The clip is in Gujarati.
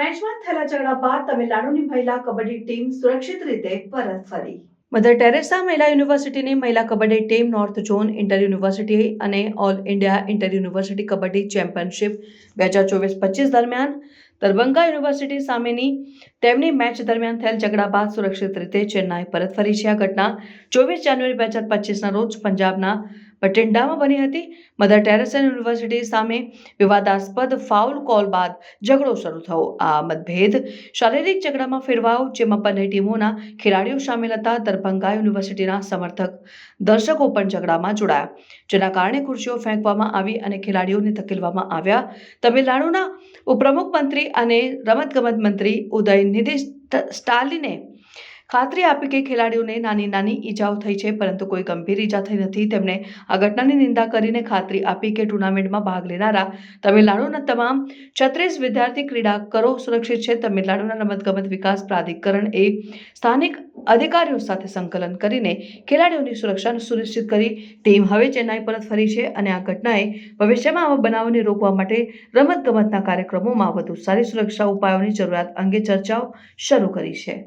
મેચમાં થયેલા ઝઘડા બાદ તમિલનાડુની મહિલા કબડ્ડી ટીમ સુરક્ષિત રીતે પરત ફરી. મધર ટેરેસા મહિલા યુનિવર્સિટીની મહિલા kabaddi team north zone inter university અને all India inter university kabaddi championship બે હજાર ચોવીસ પચીસ દરમિયાન દરભંગા યુનિવર્સિટી સામેની તેમની મેચ દરમિયાન થયેલ ઝઘડા બાદ સુરક્ષિત રીતે ચેન્નાઈ પરત ફરી છે. આ ઘટના ચોવીસ જાન્યુઆરી બે હજાર પચીસના રોજ પંજાબના બઠિંડામાં બની હતી. મધર ટેરેસન યુનિવર્સિટી સામે વિવાદાસ્પદ ફાઉલ કોલ બાદ ઝઘડો શરૂ થયો. આ મતભેદ શારીરિક ઝઘડામાં ફેરવાયો, જેમાં બંને ટીમોના ખેલાડીઓ સામેલ હતા. દરભંગા યુનિવર્સિટીના સમર્થક દર્શકો પણ ઝઘડામાં જોડાયા, જેના કારણે ખુરશીઓ ફેંકવામાં આવી અને ખેલાડીઓને ધકેલવામાં આવ્યા. તમિલનાડુના ઉપપ્રમુખ મંત્રી અને રમતગમત મંત્રી ઉદય નિધિ સ્ટાલિને ખાતરી આપી કે ખેલાડીઓને નાની નાની ઈજાઓ થઈ છે, પરંતુ કોઈ ગંભીર ઈજા થઈ નથી. તેમણે આ ઘટનાની નિંદા કરીને ખાતરી આપી કે ટુર્નામેન્ટમાં ભાગ લેનારા તમિલનાડુના તમામ છત્રીસ વિદ્યાર્થી ક્રીડાકરો સુરક્ષિત છે. તમિલનાડુના રમતગમત વિકાસ પ્રાધિકરણ એ સ્થાનિક અધિકારીઓ સાથે સંકલન કરીને ખેલાડીઓની સુરક્ષા સુનિશ્ચિત કરી. ટીમ હવે ચેન્નાઈ પરત ફરી છે અને આ ઘટનાએ ભવિષ્યમાં આવા બનાવોને રોકવા માટે રમતગમતના કાર્યક્રમોમાં વધુ સારી સુરક્ષા ઉપાયોની જરૂરિયાત અંગે ચર્ચાઓ શરૂ કરી છે.